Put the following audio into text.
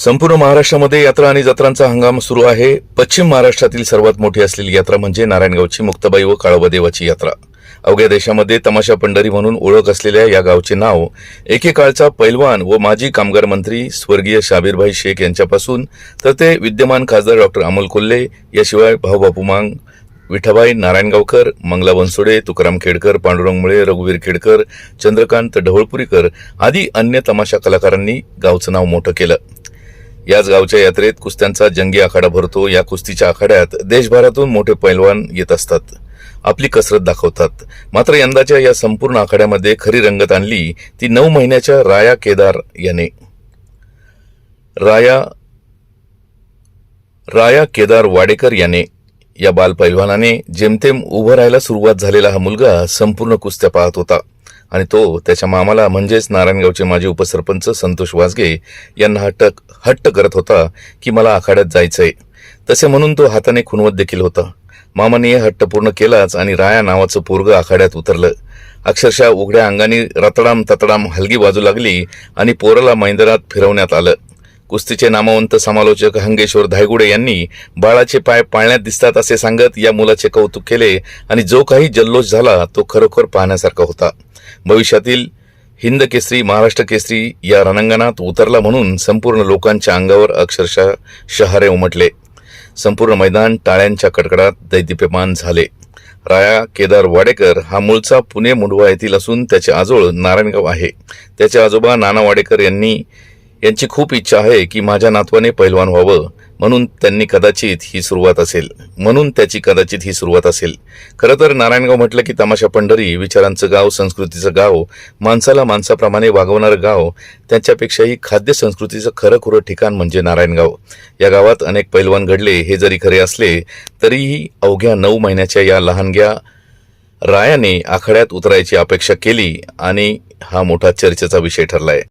संपूर्ण महाराष्ट्रामध्ये यात्रा आणि जत्रांचा हंगाम सुरू आहे. पश्चिम महाराष्ट्रातील सर्वात मोठी असलेली यात्रा म्हणजे नारायणगावची मुक्ताबाई व काळोबा देवाची यात्रा. अवघ्या देशामध्ये तमाशा पंढरी म्हणून ओळख असलेल्या या गावचे नाव एकेकाळचा पैलवान व माजी कामगार मंत्री स्वर्गीय शाबीरभाई शेख यांच्यापासून तर ते विद्यमान खासदार डॉक्टर अमोल कोल्हे याशिवाय भाऊबापू मांग विठाबाई नारायणगावकर मंगला बनसोडे तुकाराम खेडकर पांडुरंग मुळे रघुवीर खेडकर चंद्रकांत ढवळपुरीकर आदी अन्य तमाशा कलाकारांनी गावचं नाव मोठं केलं. याच गावच्या यात्रेत कुस्त्यांचा जंगी आखाडा भरतो. या कुस्तीच्या आखाड्यात देशभरातून मोठे पैलवान येत असतात. आपली कसरत दाखवतात. मात्र यंदाच्या या संपूर्ण आखाड्यामध्ये खरी रंगत आणली ती नऊ महिन्याच्या राया केदार याने. राया राया केदार वाडेकर याने या बालपैलवानाने जेमतेम उभं राहायला सुरुवात झालेला हा मुलगा संपूर्ण कुस्त्या पाहत होता. आणि तो त्याच्या मामाला म्हणजेच नारायणगावचे माजी उपसरपंच संतोष वासगे यांना हट्ट हट्ट करत होता की मला आखाड्यात जायचंय. तसे म्हणून तो हाताने खुणवत देखील होता. मामाने हट्ट पूर्ण केलाच आणि राया नावाचं पोरग आखाड्यात उतरलं. अक्षरशः उघड्या अंगाने रतडाम ततडाम हलगी बाजू लागली आणि पोराला मैदानात फिरवण्यात आलं. कुस्तीचे नामवंत समालोचक हंगेश्वर धायगुडे यांनी बाळाचे पाय पाळण्यात दिसतात असे सांगत या मुलाचे कौतुक केले आणि जो काही जल्लोष झाला तो खरोखर पाहण्यासारखा होता. भविष्यातील हिंद केसरी महाराष्ट्र केसरी या रणांगणात उतरला म्हणून संपूर्ण लोकांच्या अंगावर अक्षरशः शहारे उमटले. संपूर्ण मैदान टाळ्यांच्या कडकडात दैदिप्यमान झाले. राया केदार वाडेकर हा मूळचा पुणे मुंडवा येथील असून त्याचे आजोळ नारायणगाव आहे. त्याचे आजोबा नाना वाडेकर यांनी यांची खूप इच्छा आहे की माझ्या नातवाने पैलवान व्हावं म्हणून त्यांनी कदाचित ही सुरुवात असेल. म्हणून त्याची कदाचित ही सुरुवात असेल. खरं तर नारायणगाव म्हटलं की तमाशा पंढरी विचारांचं गाव संस्कृतीचं गाव माणसाला माणसाप्रमाणे वागवणारं गाव त्यांच्यापेक्षाही खाद्य संस्कृतीचं खरं खुरं ठिकाण म्हणजे नारायणगाव. या गावात अनेक पैलवान घडले हे जरी खरे असले तरीही अवघ्या नऊ महिन्याच्या या लहानग्या रायाने आखाड्यात उतरायची अपेक्षा केली आणि हा मोठा चर्चेचा विषय ठरलाय.